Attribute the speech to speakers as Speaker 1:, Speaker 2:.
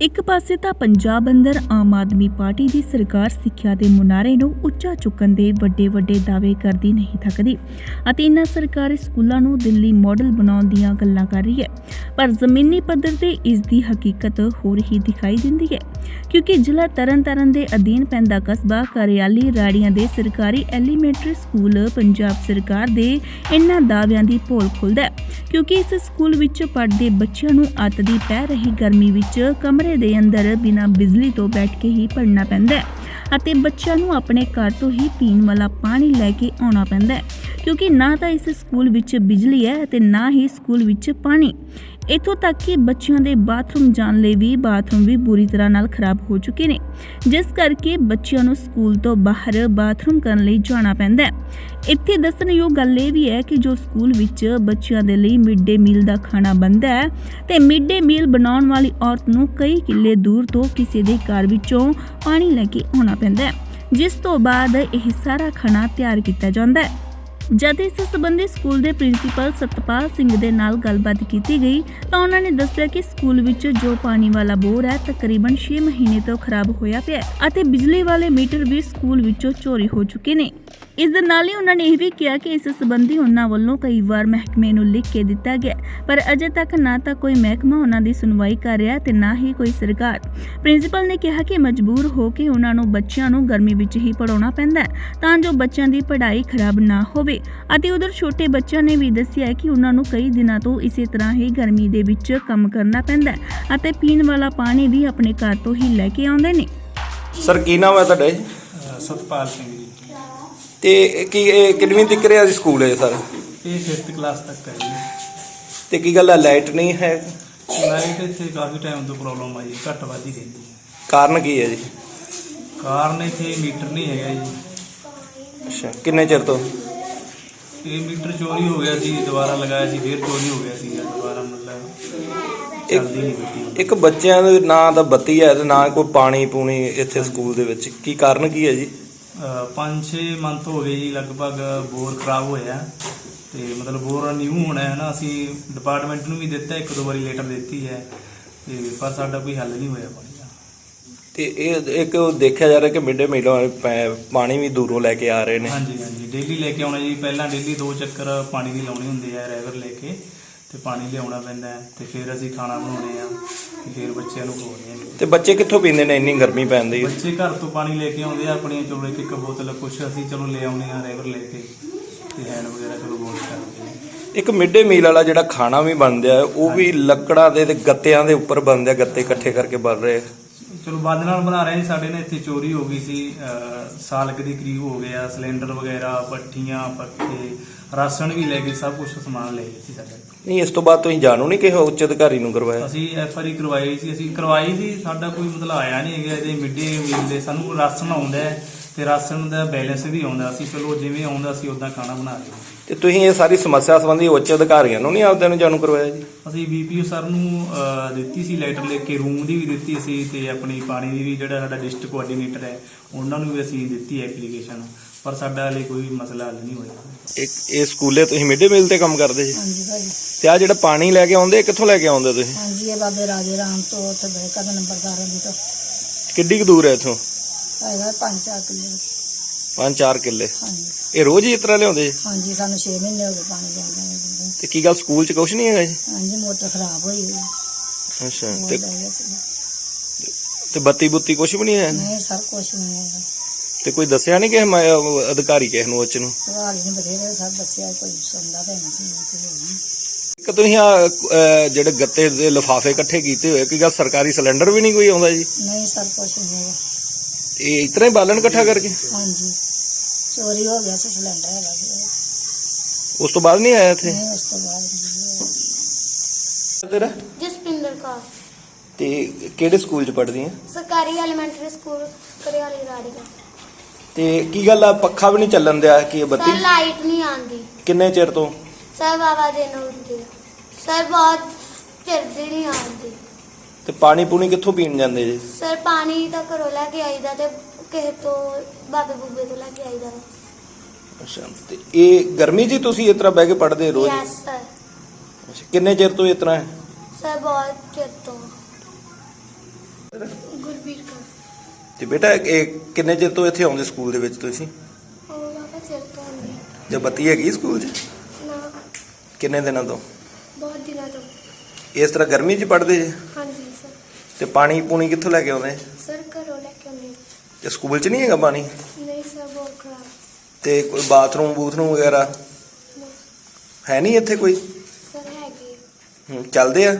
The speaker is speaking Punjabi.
Speaker 1: ਇੱਕ ਪਾਸੇ ਤਾਂ ਪੰਜਾਬ ਅੰਦਰ ਆਮ ਆਦਮੀ ਪਾਰਟੀ ਦੀ ਸਰਕਾਰ ਸਿੱਖਿਆ ਦੇ ਮੁਨਾਰੇ ਨੂੰ ਉੱਚਾ ਚੁੱਕਣ ਦੇ ਵੱਡੇ ਵੱਡੇ ਦਾਅਵੇ ਕਰਦੀ ਨਹੀਂ ਥੱਕਦੀ ਅਤੇ ਇਨ੍ਹਾਂ ਸਰਕਾਰੀ ਸਕੂਲਾਂ ਨੂੰ ਦਿੱਲੀ ਮਾਡਲ ਬਣਾਉਣ ਦੀਆਂ ਗੱਲਾਂ ਕਰ ਰਹੀ ਹੈ। ਪਰ ਜ਼ਮੀਨੀ ਪੱਧਰ ਤੇ ਇਸ ਦੀ ਹਕੀਕਤ ਹੋਰ ਹੀ ਦਿਖਾਈ ਦਿੰਦੀ ਹੈ। ਕਿਉਂਕਿ ਜ਼ਿਲ੍ਹਾ ਤਰਨਤਾਰਨ ਦੇ ਅਧੀਨ ਪੈਂਦਾ ਕਸਬਾ ਕਰਿਆਲੀ ਰਾੜੀਆਂ ਦੇ ਸਰਕਾਰੀ ਐਲੀਮੈਂਟਰੀ ਸਕੂਲ ਪੰਜਾਬ ਸਰਕਾਰ ਦੇ ਇਹਨਾਂ ਦਾਅਵਿਆਂ ਦੀ ਪੋਲ ਖੁੱਲਦਾ ਹੈ। ਕਿਉਂਕਿ ਇਸ ਸਕੂਲ ਵਿੱਚ ਪੜ੍ਹਦੇ ਬੱਚਿਆਂ ਨੂੰ ਅੱਤ ਦੀ ਪੈ ਰਹੀ ਗਰਮੀ ਵਿੱਚ ਕਮਰੇ ਦੇ ਅੰਦਰ ਬਿਨਾਂ ਬਿਜਲੀ ਤੋਂ ਬੈਠ ਕੇ ਹੀ ਪੜ੍ਹਨਾ ਪੈਂਦਾ ਹੈ ਅਤੇ ਬੱਚਿਆਂ ਨੂੰ ਆਪਣੇ ਘਰ ਤੋਂ ਹੀ ਪੀਣ ਵਾਲਾ ਪਾਣੀ ਲੈ ਕੇ ਆਉਣਾ ਪੈਂਦਾ ਹੈ। ਕਿਉਂਕਿ ਨਾ ਤਾਂ ਇਸ ਸਕੂਲ ਵਿੱਚ ਬਿਜਲੀ ਹੈ ਅਤੇ ਨਾ ਹੀ ਸਕੂਲ ਵਿੱਚ ਪਾਣੀ। ਇਥੋਂ ਤੱਕ ਕਿ ਬੱਚਿਆਂ ਦੇ ਬਾਥਰੂਮ ਜਾਣ ਲਈ ਵੀ ਬਾਥਰੂਮ ਵੀ ਬੁਰੀ ਤਰ੍ਹਾਂ ਨਾਲ ਖਰਾਬ ਹੋ ਚੁੱਕੇ ਨੇ। ਜਿਸ ਕਰਕੇ ਬੱਚਿਆਂ ਨੂੰ ਸਕੂਲ ਤੋਂ ਬਾਹਰ ਬਾਥਰੂਮ ਕਰਨ ਲਈ ਜਾਣਾ ਪੈਂਦਾ ਹੈ। ਇੱਥੇ ਦੱਸਣਯੋਗ ਗੱਲ ਇਹ ਵੀ ਹੈ ਕਿ ਜੋ ਸਕੂਲ ਵਿੱਚ ਬੱਚਿਆਂ ਦੇ ਲਈ ਮਿਡ ਡੇ ਮੀਲ ਦਾ ਖਾਣਾ ਬਣਦਾ ਹੈ, ਤੇ ਮਿਡ ਡੇ ਮੀਲ ਬਣਾਉਣ ਵਾਲੀ ਔਰਤ ਨੂੰ ਕਈ ਕਿੱਲੇ ਦੂਰ ਤੋਂ ਕਿਸੇ ਦੇ ਘਰ ਵਿੱਚੋਂ ਪਾਣੀ ਲੈ ਕੇ ਆਉਣਾ ਪੈਂਦਾ ਹੈ, ਜਿਸ ਤੋਂ ਬਾਅਦ ਇਹ ਸਾਰਾ ਖਾਣਾ ਤਿਆਰ ਕੀਤਾ ਜਾਂਦਾ ਹੈ। ਜਦ ਇਸ ਸੰਬੰਧੀ ਸਕੂਲ ਦੇ ਪ੍ਰਿੰਸੀਪਲ ਸਤਪਾਲ ਸਿੰਘ ਦੇ ਨਾਲ ਗੱਲਬਾਤ ਕੀਤੀ ਗਈ, ਤਾਂ ਉਹਨਾਂ ਨੇ ਦੱਸਿਆ ਕਿ ਸਕੂਲ ਵਿੱਚ ਜੋ ਪਾਣੀ ਵਾਲਾ ਬੋਰ ਹੈ, ਤਕਰੀਬਨ 6 ਮਹੀਨੇ ਤੋਂ ਖਰਾਬ ਹੋਇਆ ਪਿਆ ਅਤੇ ਬਿਜਲੀ ਵਾਲੇ ਮੀਟਰ ਵੀ ਸਕੂਲ ਵਿੱਚੋਂ ਚੋਰੀ ਹੋ ਚੁੱਕੇ ਨੇ। ਇਸ ਦੇ ਨਾਲ ਹੀ ਉਹਨਾਂ ਨੇ ਇਹ ਵੀ ਕਿਹਾ ਕਿ ਇਸ ਸੰਬੰਧੀ ਉਹਨਾਂ ਵੱਲੋਂ ਕਈ ਵਾਰ ਮਹਿਕਮੇ ਨੂੰ ਲਿਖ ਕੇ ਦਿੱਤਾ ਗਿਆ ਪਰ ਅਜੇ ਤੱਕ ਨਾ ਤਾਂ ਕੋਈ ਮਹਿਕਮਾ ਉਹਨਾਂ ਦੀ ਸੁਣਵਾਈ ਕਰ ਰਿਹਾ ਤੇ ਨਾ ਹੀ ਕੋਈ ਸਰਕਾਰ। ਪ੍ਰਿੰਸੀਪਲ ਨੇ ਕਿਹਾ ਕਿ ਮਜਬੂਰ ਹੋ ਕੇ ਉਹਨਾਂ ਨੂੰ ਬੱਚਿਆਂ ਨੂੰ ਗਰਮੀ ਵਿੱਚ ਹੀ ਪੜਾਉਣਾ ਪੈਂਦਾ ਹੈ ਤਾਂ ਜੋ ਬੱਚਿਆਂ ਦੀ ਪੜ੍ਹਾਈ ਖਰਾਬ ਨਾ ਹੋਵੇ। ਅਤੇ ਉਧਰ ਛੋਟੇ ਬੱਚਿਆਂ ਨੇ ਵੀ ਦੱਸਿਆ ਹੈ ਕਿ ਉਹਨਾਂ ਨੂੰ ਕਈ ਦਿਨਾਂ ਤੋਂ ਇਸੇ ਤਰ੍ਹਾਂ ਹੀ ਗਰਮੀ ਦੇ ਵਿੱਚ ਕੰਮ ਕਰਨਾ ਪੈਂਦਾ ਹੈ ਅਤੇ ਪੀਣ ਵਾਲਾ ਪਾਣੀ ਵੀ ਆਪਣੇ ਘਰ ਤੋਂ ਹੀ ਲੈ ਕੇ ਆਉਂਦੇ ਨੇ।
Speaker 2: ਸਰ ਕੀ ਨਾਮ ਹੈ ਤੁਹਾਡਾ
Speaker 3: ਸਤਪਾਲ ਸਿੰਘ
Speaker 2: ਤੇ ਕੀ ਇਹ ਕਿੰਨਵੀਂ ਤੱਕ ਰਿਹਾ ਜੀ ਸਕੂਲ ਹੈ ਸਰ?
Speaker 3: ਇਹ 5th ਕਲਾਸ ਤੱਕ ਹੈ ਜੀ।
Speaker 2: ਤੇ ਕੀ ਗੱਲ ਹੈ ਲਾਈਟ ਨਹੀਂ ਹੈ?
Speaker 3: ਲਾਈਟ ਇੱਥੇ ਕਾਫੀ ਟਾਈਮ ਤੋਂ ਪ੍ਰੋਬਲਮ ਆਈ ਘੱਟ ਵੱਧ ਹੀ ਰਹਿੰਦੀ ਹੈ।
Speaker 2: ਕਾਰਨ ਕੀ ਹੈ ਜੀ?
Speaker 3: ਕਾਰਨ ਇੱਥੇ ਮੀਟਰ ਨਹੀਂ ਹੈਗਾ ਜੀ।
Speaker 2: ਅੱਛਾ ਕਿੰਨੇ ਚਿਰ ਤੋਂ?
Speaker 3: ਇਹ ਮੀਟਰ ਚੋਰੀ ਹੋ ਗਿਆ ਸੀ ਦੁਬਾਰਾ ਲਗਾਇਆ ਸੀ ਫਿਰ ਚੋਰੀ ਹੋ ਗਿਆ ਸੀ ਦੁਬਾਰਾ ਮਤਲਬ ਚੱਲਦੀ ਨਹੀਂ ਬੱਤੀ
Speaker 2: ਇੱਕ ਬੱਚਿਆਂ ਦੇ ਨਾ ਤਾਂ ਬੱਤੀ ਹੈ ਤੇ ਨਾ ਕੋਈ ਪਾਣੀ ਪੂਣੀ ਇੱਥੇ ਸਕੂਲ ਦੇ ਵਿੱਚ ਕੀ ਕਾਰਨ ਕੀ ਹੈ ਜੀ?
Speaker 3: 5-6 ਮੰਥ ਹੋ ਗਏ ਜੀ ਲਗਭਗ ਬੋਰ ਖਰਾਬ ਹੋਇਆ। ਤੇ ਮਤਲਬ ਬੋਰ ਨਿਊ ਹੋਣਾ ਹੈ ਨਾ ਅਸੀਂ ਡਿਪਾਰਟਮੈਂਟ ਨੂੰ ਵੀ ਦਿੱਤਾ ਇੱਕ ਦੋ ਵਾਰੀ ਲੈਟਰ ਦਿੱਤੀ ਹੈ। ਤੇ ਪਰ ਸਾਡਾ ਕੋਈ ਹੱਲ ਨਹੀਂ ਹੋਇਆ ਪਾਣੀ ਦਾ।
Speaker 2: ਤੇ ਇਹ ਇੱਕ ਦੇਖਿਆ ਜਾ ਰਿਹਾ ਕਿ ਮਿੱਡੇ ਮੀਲ ਪਾਣੀ ਵੀ ਦੂਰੋਂ ਲੈ ਕੇ ਆ ਰਹੇ ਨੇ।
Speaker 3: ਹਾਂਜੀ ਹਾਂਜੀ। ਡੇਲੀ ਲੈ ਕੇ ਆਉਣਾ ਜੀ। ਪਹਿਲਾਂ ਡੇਲੀ ਦੋ ਚੱਕਰ ਪਾਣੀ ਦੀ ਲਾਉਣੀ ਹੁੰਦੀ ਹੈ ਰੈਵਰ ਲੈ ਕੇ ਤੇ ਪਾਣੀ ਲਿਆਉਣਾ ਪੈਂਦਾ ਹੈ ਤੇ ਫਿਰ ਅਸੀਂ ਖਾਣਾ ਬਣਾਉਂਦੇ ਆ। ਤੇ ਫਿਰ ਬੱਚਿਆਂ ਨੂੰ ਖਵਾਉਂਦੇ ਆ
Speaker 2: ਤੇ ਬੱਚੇ ਕਿੱਥੋਂ ਪੀਂਦੇ ਨੇ? ਇੰਨੀ ਗਰਮੀ ਪੈਂਦੀ
Speaker 3: ਬੱਚੇ ਘਰ ਤੋਂ ਪਾਣੀ ਲੈ ਕੇ ਆਉਂਦੇ ਆ ਆਪਣੀਆਂ ਚਲੋ ਇੱਕ ਇੱਕ ਬੋਤਲ ਕੁਛ ਅਸੀਂ ਚਲੋ ਲੈ ਆਉਂਦੇ ਆ ਰੈਵਰ ਲੈ ਕੇ ਤੇ ਹੈਂਡ ਵਗੈਰਾ ਚਲੋ ਵਾਸ਼ ਕਰਦੇ ਆ।
Speaker 2: ਇੱਕ ਮਿੱਡੇ ਮੀਲ ਵਾਲਾ ਜਿਹੜਾ ਖਾਣਾ ਵੀ ਬਣਦਾ ਹੈ ਉਹ ਵੀ ਲੱਕੜਾਂ ਦੇ ਤੇ ਗੱਤਿਆਂ ਦੇ ਉੱਪਰ ਬਣਦਾ ਗੱਤੇ ਇਕੱਠੇ ਕਰਕੇ ਬਣ ਰਹੇ।
Speaker 3: ਚਲੋ ਬੰਦ ਨਾਲ ਬਣਾ ਰਹੇ ਸੀ ਸਾਡੇ ਨੇ ਇੱਥੇ ਚੋਰੀ ਹੋ ਗਈ ਸੀ ਅਹ ਸਾਲ ਕੁ ਦੇ ਕਰੀਬ ਹੋ ਗਿਆ ਸਿਲੰਡਰ ਵਗੈਰਾ ਪੱਠੀਆਂ ਪੱਖੇ ਰਾਸ਼ਨ ਵੀ ਲੈ ਕੇ ਸਭ ਕੁਝ ਸਮਾਨ ਲੈ ਗਏ ਸੀ ਸਾਡੇ
Speaker 2: ਨਹੀਂ ਇਸ ਤੋਂ ਬਾਅਦ ਤੁਸੀਂ ਜਾਣੂ ਨਹੀਂ ਕਿਸੇ ਉੱਚ ਅਧਿਕਾਰੀ ਨੂੰ ਕਰਵਾਇਆ?
Speaker 3: ਅਸੀਂ ਐਫ ਆਰ ਆਈ ਕਰਵਾਈ ਸੀ ਅਸੀਂ ਕਰਵਾਈ ਸੀ ਸਾਡਾ ਕੋਈ ਮਤਲਬ ਆਇਆ ਨਹੀਂ ਹੈਗਾ ਇਹਦੇ ਮਿੱਡੇ ਮੀਲ ਦੇ ਸਾਨੂੰ ਰਾਸ਼ਨ ਆਉਂਦਾ ਹੈ। ਤੇ ਰਾਸ਼ਨ ਦਾ ਬੈਲੈਂਸ ਵੀ ਆਉਂਦਾ ਸੀ ਚਲੋ ਜਿਵੇਂ ਆਉਂਦਾ ਸੀ ਉਦਾਂ ਖਾਣਾ ਬਣਾ ਰਹੇ
Speaker 2: ਤੇ ਤੁਸੀਂ ਇਹ ਸਾਰੀ ਸਮੱਸਿਆ ਸੰਬੰਧੀ ਉੱਚ ਅਧਿਕਾਰੀਆਂ ਨੂੰ ਨਹੀਂ ਆਪਦੇ ਨੂੰ ਜਾਣੂ ਕਰਵਾਇਆ ਜੀ?
Speaker 3: ਅਸੀਂ ਬੀਪੀਓ ਸਰ ਨੂੰ ਅਹ, ਦਿੱਤੀ ਸੀ ਲੈਟਰ ਲਿਖ ਕੇ ਰੂਮ ਦੀ ਵੀ ਦਿੱਤੀ ਸੀ ਤੇ ਆਪਣੀ ਪਾਣੀ ਦੀ ਵੀ ਜਿਹੜਾ ਸਾਡਾ ਡਿਸਟ੍ਰਿਕਟ ਕੋਆਰਡੀਨੇਟਰ ਹੈ ਉਹਨਾਂ ਨੂੰ ਵੀ ਅਸੀਂ ਦਿੱਤੀ ਐਪਲੀਕੇਸ਼ਨ ਪਰ ਸਾਡਾ ਹਲੇ ਕੋਈ ਮਸਲਾ ਹੱਲ ਨਹੀਂ ਹੋਇਆ।
Speaker 2: ਇੱਕ ਇਹ ਸਕੂਲੇ ਤੁਸੀਂ ਮਿੱਡੇ ਮੀਲ ਤੇ ਕੰਮ ਕਰਦੇ ਜੀ
Speaker 4: ਹਾਂਜੀ ਭਾਜੀ।
Speaker 2: ਤੇ ਆ ਜਿਹੜਾ ਪਾਣੀ ਲੈ ਕੇ ਆਉਂਦੇ ਇਹ ਕਿੱਥੋਂ ਲੈ ਕੇ ਆਉਂਦੇ ਤੁਸੀਂ?
Speaker 4: ਹਾਂਜੀ ਇਹ ਬਾਬੇ ਰਾਜੇ ਰਾਮ ਤੋਂ ਉੱਥੇ ਬੈਕਾ ਦਾ ਨੰਬਰਦਾਰਾਂ ਦੀ ਤੋਂ।
Speaker 2: ਕਿੱਡੀ ਕੁ ਦੂਰ ਹੈ ਇੱਥੋਂ?
Speaker 4: ਹੈਗਾ ਪੰਜ ਚਾਰ ਕਿੱਲੇ।
Speaker 2: 5-4
Speaker 4: ਹਾਂਜੀ।
Speaker 2: ਇਹ ਰੋਜ਼ ਹੀ ਇਸ ਤਰ੍ਹਾਂ ਲਿਆਉਂਦੇ ਜੀ?
Speaker 4: ਹਾਂਜੀ ਸਾਨੂੰ 6 ਮਹੀਨੇ ਹੋ ਗਏ ਪਾਣੀ ਹੈ
Speaker 2: ਤੇ ਕੀ ਗੱਲ ਸਕੂਲ 'ਚ ਕੁਛ ਨਹੀਂ ਹੈਗਾ ਜੀ?
Speaker 4: ਹਾਂਜੀ ਮੋਟਰ ਖਰਾਬ ਹੋਈ ਹੋਈ।
Speaker 2: ਅੱਛਾ ਤੇ
Speaker 4: ਸੀ
Speaker 2: ਬੱਤੀ ਬੁੱਤੀ ਕੁਛ ਵੀ ਨਹੀਂ ਹੈ?
Speaker 4: ਨਹੀਂ ਸਰ ਕੁਛ ਨਹੀਂ ਹੈਗਾ।
Speaker 2: ਤੇ ਕੋਈ ਦੱਸਿਆ ਨਹੀਂ ਕਿ ਅਧਿਕਾਰੀ ਕਿਸ ਨੂੰ ਉੱਚ ਨੂੰ?
Speaker 4: ਸਵਾਲ ਹੀ ਨਹੀਂ ਬਥੇਰੇ ਸਭ ਦੱਸਿਆ ਕੋਈ ਸੁਣਦਾ ਤਾਂ ਨਹੀਂ ਸੀ ਕੋਈ ਨਹੀਂ।
Speaker 2: ਇੱਕ ਤੁਸੀਂ ਆ ਜਿਹੜੇ ਗੱਤੇ ਦੇ ਲਿਫਾਫੇ ਇਕੱਠੇ ਕੀਤੇ ਹੋਏ ਕੀ ਗੱਲ ਸਰਕਾਰੀ ਸਿਲੰਡਰ ਵੀ ਨਹੀਂ ਕੋਈ ਆਉਂਦਾ ਜੀ?
Speaker 4: ਨਹੀਂ ਸਰ ਕੁਛ ਨਹੀਂ ਹੈਗਾ।
Speaker 2: ਇਹ ਇਤਨਾ ਹੀ ਬਾਲਣ ਇਕੱਠਾ ਕਰਕੇ?
Speaker 4: ਹਾਂਜੀ। ਚੋਰੀ ਹੋ ਗਿਆ ਸੀ ਸਿਲੰਡਰ ਹੈਗਾ ਸੀ।
Speaker 2: ਉਸ ਤੋਂ ਬਾਅਦ ਨਹੀਂ ਆਇਆ ਇੱਥੇ?
Speaker 4: ਨਹੀਂ ਉਸ ਤੋਂ ਬਾਅਦ ਨਹੀਂ ਹੋਇਆ।
Speaker 2: ਤੇਰਾ?
Speaker 5: ਜਸਪਿੰਦਰ ਕੌਰ।
Speaker 2: ਤੇ ਕਿਹੜੇ ਸਕੂਲ 'ਚ ਪੜ੍ਹਦੀ ਹੈ?
Speaker 5: ਸਰਕਾਰੀ ਐਲੀਮੈਂਟਰੀ ਸਕੂਲ ਕਰਿਆਲੀ ਰਾੜੀਗਾ
Speaker 2: ਤੇ ਕੀ ਗੱਲ ਆ ਪੱਖਾ ਵੀ ਨਹੀਂ ਚੱਲਣ ਦਿਆ ਕਿ ਇਹ ਬੱਤੀ?
Speaker 5: ਸਰ ਲਾਈਟ ਨਹੀਂ ਆਉਂਦੀ।
Speaker 2: ਕਿੰਨੇ ਚਿਰ ਤੋਂ?
Speaker 5: ਸਰ ਬਾਬਾ ਦਿਨ ਹੁੰਦੀ ਆ। ਸਰ ਬਹੁਤ ਚਿਰ ਦੀ ਨਹੀਂ ਆਉਂਦੀ।
Speaker 2: ਤੇ ਪਾਣੀ ਪੂਣੀ ਕਿੱਥੋਂ ਪੀਣ ਜਾਂਦੇ ਜੀ?
Speaker 5: ਸਰ ਪਾਣੀ ਤਾਂ ਘਰੋਂ ਲੈ ਕੇ ਆਈਦਾ ਤੇ ਕਿਸੇ ਤੋਂ ਬਾਬੇ ਬੂਬੇ ਤੋਂ ਲੈ ਕੇ ਆਈਦਾ
Speaker 2: ਅੱਛਾ ਤੇ ਇਹ ਗਰਮੀ ਜੀ ਤੁਸੀਂ ਇਸ ਤਰ੍ਹਾਂ ਬਹਿ ਕੇ ਪੜ੍ਹਦੇ ਰੋਜ਼?
Speaker 5: ਯੈਸ ਸਰ
Speaker 2: ਅੱਛਾ, ਕਿੰਨੇ ਚਿਰ ਤੋਂ ਇਸ ਤਰ੍ਹਾਂ ਹੈ?
Speaker 5: ਸਰ ਬਹੁਤ ਚਿਰ ਤੋਂ।
Speaker 2: ਨਹੀਂ
Speaker 6: ਗੁਰਬੀਰ ਕੌਰ।
Speaker 2: ਤੇ ਬੇਟਾ ਇਹ ਕਿੰਨੇ ਚਿਰ ਤੋਂ ਇੱਥੇ ਆਉਂਦੇ ਸਕੂਲ ਦੇ ਵਿੱਚ ਤੁਸੀਂ?
Speaker 6: ਉਹ ਬਾਬਾ ਚਿਰ ਤੋਂ ਆਉਂਦੀ।
Speaker 2: ਜੇ ਬੱਤੀ ਹੈਗੀ ਸਕੂਲ 'ਚ?
Speaker 6: ਨਾ।
Speaker 2: ਕਿੰਨੇ ਦਿਨਾਂ ਤੋਂ?
Speaker 6: ਬਹੁਤ ਦਿਨਾਂ ਤੋਂ।
Speaker 2: ਇਸ ਤਰ੍ਹਾਂ ਗਰਮੀ 'ਚ ਪੜ੍ਹਦੇ ਜੇ?
Speaker 6: ਹਾਂਜੀ ਸਰ।
Speaker 2: ਤੇ ਪਾਣੀ ਪੂਣੀ ਕਿੱਥੋਂ ਲੈ ਕੇ ਆਉਂਦੇ?
Speaker 6: ਸਰ ਘਰੋਂ ਲੈ ਕੇ ਆਉਂਦੇ।
Speaker 2: ਤੇ ਸਕੂਲ 'ਚ ਨਹੀਂ ਹੈਗਾ ਪਾਣੀ?
Speaker 6: ਨਹੀਂ ਸਰ ਬਹੁਤ ਖਰਾਬ।
Speaker 2: ਤੇ ਕੋਈ ਬਾਥਰੂਮ ਬੂਥਰੂਮ ਵਗੈਰਾ?
Speaker 6: ਨਹੀਂ।
Speaker 2: ਹੈ ਨਹੀਂ ਇੱਥੇ ਕੋਈ?
Speaker 6: ਸਰ ਹੈਗੇ।
Speaker 2: ਹੂੰ, ਚੱਲਦੇ ਆ।